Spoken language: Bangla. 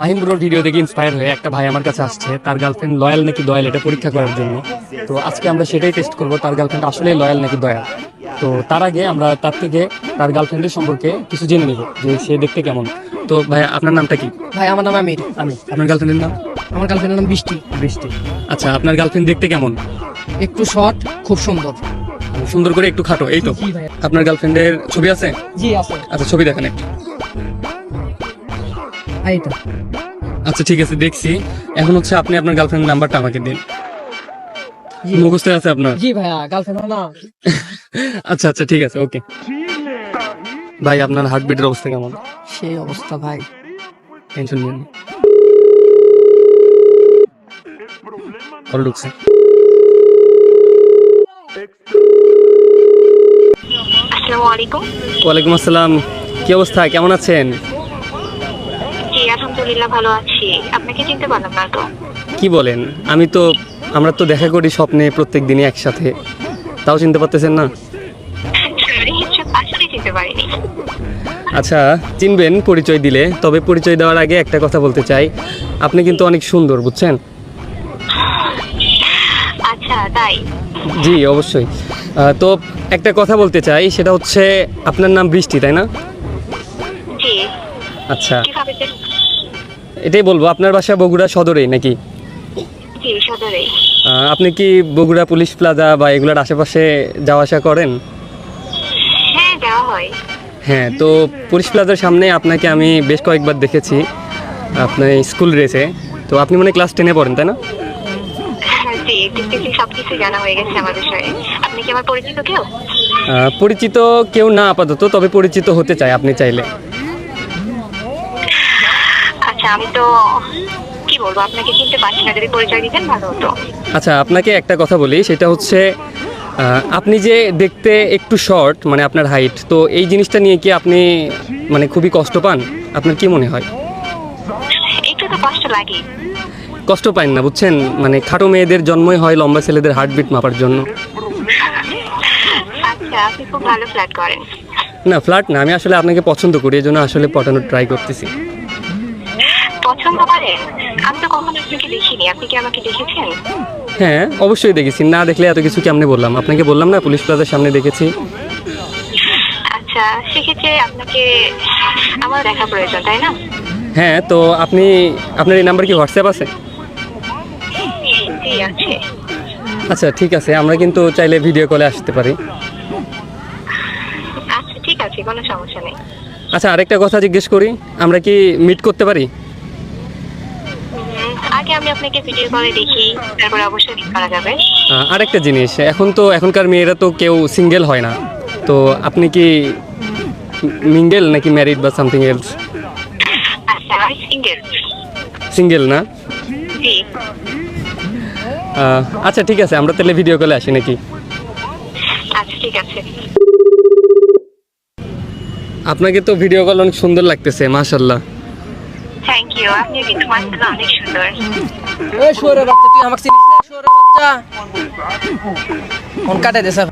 মাহিন্দ্রর ভিডিও দেখে ইন্সপায়ার হয়ে একটা ভাই আমার কাছে আসছে। তার গার্লফ্রেন্ড লয়াল নাকি দয়াল এটা পরীক্ষা করার জন্য। তো আজকে আমরা সেটাই টেস্ট করব। তার গার্লফ্রেন্ড আসলে লয়াল নাকি দয়াল? তো তার আগে আমরা তার থেকে তার গার্লফ্রেন্ডের সম্পর্কে কিছু জেনে নিব যে সে দেখতে কেমন। তো ভাই আপনার নামটা কি? ভাই আমার নাম আমির। আমি আপনার গার্লফ্রেন্ডের নাম? আমার গার্লফ্রেন্ডের নাম বৃষ্টি। বৃষ্টি। আচ্ছা আপনার গার্লফ্রেন্ড দেখতে কেমন? একটু শর্ট খুব সুন্দর। সুন্দর করে একটু খাটো এই তো। আপনার গার্লফ্রেন্ডের ছবি আছে? জি আছে। আচ্ছা ছবি দেখেন একটু। এই তো আচ্ছা ঠিক আছে দেখছি। এখন হচ্ছে আপনি আপনার গার্লফ্রেন্ড নাম্বারটা আমাকে দিন। মুখস্থ আছে আপনার? জি ভাইয়া গার্লফ্রেন্ড না আচ্ছা আচ্ছা ঠিক আছে ওকে। ভাই আপনার হার্টবিটের অবস্থা কেমন? সেই অবস্থা ভাই। টেনশন নিন কল ঢুকছে। ওয়ালাইকুম আসসালাম। কি অবস্থা? কেমন আছেন? আলহামদুলিল্লাহ ভালো আছি আপনাকে চিনতে পারলাম না তো। কি বলেন? আমি তো আমরা তো দেখা করি স্বপ্নে প্রত্যেক দিনই একসাথে। তাও চিনতে পারতেছেন না? আসলে চিনতে পারিনি। আচ্ছা চিনবেন পরিচয় দিলে। তবে পরিচয় দেওয়ার আগে একটা কথা বলতে চাই। আপনি কিন্তু অনেক সুন্দর বুঝছেন? আচ্ছা তাই। জি অবশ্যই। আহ, তো একটা কথা বলতে চাই সেটা হচ্ছে আপনার নাম বৃষ্টি তাই না? জি। আচ্ছা। কীভাবে এটাই বলব আপনার বাসা বগুড়া সদরেই নাকি? আপনি কি বগুড়া পুলিশ প্লাজা বা এগুলোর আশেপাশে যাওয়া আসা করেন? হ্যাঁ হয়। তো পুলিশ প্লাজার সামনে আপনাকে আমি বেশ কয়েকবার দেখেছি আপনার স্কুল রেসে। তো আপনি মনে ক্লাস টেনে পড়েন তাই না? হ্যাঁ, পরিচিত কেউ না আপাতত তবে পরিচিত হতে চাই আপনি চাইলে। আচ্ছা আমি তো কি বলব আপনাকে চিনতে পারছি না যদি পরিচয় দিতেন ভালো হতো। আচ্ছা আপনাকে একটা কথা বলি সেটা হচ্ছে আপনি যে দেখতে একটু শর্ট মানে আপনার হাইট তো এই জিনিসটা নিয়ে কি আপনি মানে খুবই কষ্ট পান? আপনার কি মনে হয়? একটু তো কষ্ট লাগে। কষ্ট না বুঝছেন? মানে খাটো মেয়েদের জন্মই হয় লম্বা ছেলেদের হার্টবিট মাপার জন্য। আচ্ছা আপনি খুব ভালো ফ্ল্যাট করেন। না ফ্ল্যাট না আমি আসলে আপনাকে পছন্দ করি এই জন্য আসলে পটানোর ট্রাই করতেছি। পছন্দ করেন আমি তো কখনো আপনাকে দেখিনি। আপনি কি আমাকে দেখেছেন? হ্যাঁ অবশ্যই দেখেছি। না দেখলে এত কিছু কেমনে বললাম? আপনাকে বললাম না পুলিশ প্লাজার সামনে দেখেছি। আচ্ছা সেক্ষেত্রে আপনাকে আমার দেখা প্রয়োজন তাই না? হ্যাঁ তো আপনি আপনার এই নাম্বার কি হোয়াটসঅ্যাপ আছে? জি আছে। আচ্ছা ঠিক আছে। আমরা কিন্তু চাইলে ভিডিও কলে আসতে পারি। আচ্ছা ঠিক আছে কোনো সমস্যা নেই। আচ্ছা আরেকটা কথা জিজ্ঞেস করি। আমরা কি মিট করতে পারি? আগে আমি আপনাকে ভিডিও কলে দেখি তারপর অবশ্যই ঠিক করা যাবে। আরেকটা জিনিস এখন তো এখনকার মেয়েরা তো কেউ সিঙ্গেল হয় না। তো আপনি কি মিঙ্গেল নাকি ম্যারিড বা সামথিং এলস আচ্ছা আমি সিঙ্গেল সিঙ্গেল না? জি। আচ্ছা ঠিক আছে আমরা তাহলে ভিডিও কলে আসি নাকি? আচ্ছা ঠিক আছে। আপনাকে তো ভিডিও কল অনেক সুন্দর লাগতেছে মাশাল্লাহ থ্যাংক ইউ আপনি কিন্তু মাসাল্লাহ অনেক সুন্দর। এই শুয়োরের বাচ্চা, তুই আমাকে চিনিস না? শুয়োরের বাচ্চা। ফোন কাটে দে স্যার